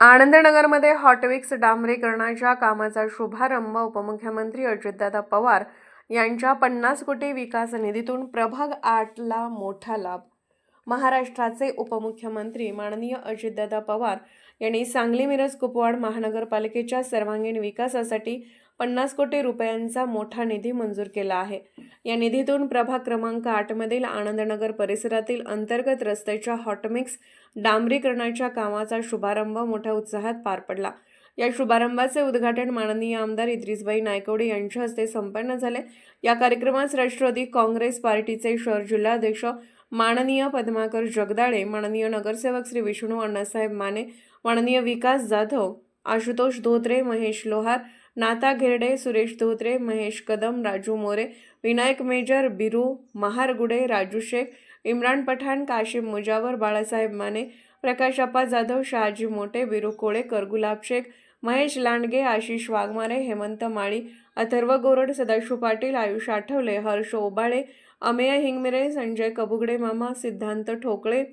आनंदनगरमध्ये हॉटविक्स डांबरीकरणाच्या कामाचा शुभारंभ उपमुख्यमंत्री अजितदादा पवार यांच्या पन्नास कोटी विकास निधीतून प्रभाग आठला मोठा लाभ महाराष्ट्राचे उपमुख्यमंत्री माननीय अजितदादा पवार यांनी सांगली मिरज कुपवाड महानगरपालिकेच्या सर्वांगीण विकासासाठी पन्नास कोटी रुपयांचा मोठा निधी मंजूर केला आहे. या निधीतून प्रभाग क्रमांक आठमधील आनंदनगर परिसरातील अंतर्गत रस्त्याच्या हॉटमिक्स डांबरीकरणाच्या कामाचा शुभारंभ मोठ्या उत्साहात पार पडला. या शुभारंभाचे उद्घाटन माननीय आमदार इद्रिसबाई नायकवडे यांच्या हस्ते संपन्न झाले. या कार्यक्रमास राष्ट्रवादी काँग्रेस पार्टीचे शहर जिल्हाध्यक्ष माननीय पद्माकर जगदाळे माननीय नगरसेवक श्री विष्णू अण्णासाहेब माने माननीय विकास जाधव आशुतोष धोत्रे महेश लोहार नाता घेरडे सुरेश धोत्रे महेश कदम राजू मोरे विनायक मेजर बिरू महारगुडे राजू शेख इम्रान पठाण काशिम मुजावर बाळासाहेब माने प्रकाश अप्पा जाधव शहाजी मोठे बिरू कोळेकर गुलाब शेख महेश लांडगे आशिष वाघमारे हेमंत माळी अथर्व गोरड सदाशिव पाटील आयुष आठवले हर्ष ओबाळे अमेय हिंगमिरे संजय कबुगडे मामा सिद्धांत ठोकळे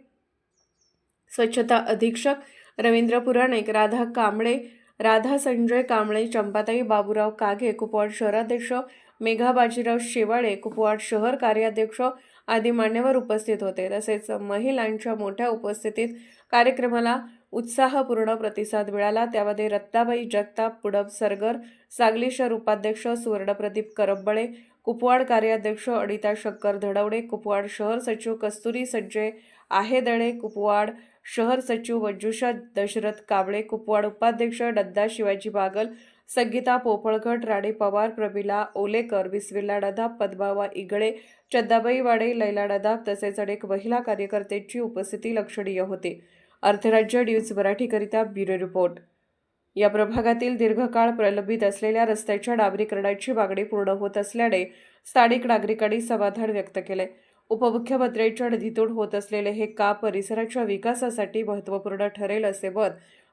स्वच्छता अधीक्षक रवींद्र पुराणिक राधा कांबळे राधा संजय कांबळे चंपाताई बाबूराव कागे कुपवाड शहराध्यक्ष मेघा बाजीराव शेवाळे कुपवाड शहर कार्याध्यक्ष आदी मान्यवर उपस्थित होते. तसेच महिलांच्या मोठ्या उपस्थितीत कार्यक्रमाला उत्साहपूर्ण प्रतिसाद मिळाला. त्यामध्ये रत्ताबाई जगताप पुडम सरगर सांगली शहर उपाध्यक्ष सुवर्णप्रदीप करंबळे कुपवाड कार्याध्यक्ष अडिता शंकर धडवणे कुपवाड शहर सचिव कस्तुरी संजय आहेदळे कुपवाड शहर सचिव मंजुषा दशरथ कांबळे कुपवाड उपाध्यक्ष डद्दा शिवाजी बागल संगीता पोपळघट राणे पवार प्रमिला ओलेकर बिस्मिल्ला नदाब पद्मावा इगळे चद्दाबाई वाडे लैला नदाब तसेच अनेक महिला कार्यकर्त्यांची उपस्थिती लक्षणीय होती. अर्थराज्य न्यूज मराठीकरिता ब्युरो रिपोर्ट. या प्रभागातील दीर्घकाळ प्रलंबित असलेल्या रस्त्याच्या डांबरीकरणाची मागणी पूर्ण होत असल्याने स्थानिक नागरिकांनी समाधान व्यक्त केले. उपमुख्यमंत्र्यांच्या निधीतून होत असलेले हे काम परिसराच्या विकासासाठी महत्त्वपूर्ण ठरेल असे मत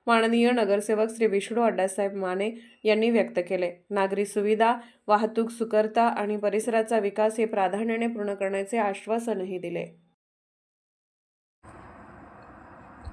माननीय नगरसेवक श्री विष्णू अण्णासाहेब माने यांनी व्यक्त केले. नागरी सुविधा वाहतूक सुकरता आणि परिसराचा विकास हे प्राधान्याने पूर्ण करण्याचे आश्वासनही दिले.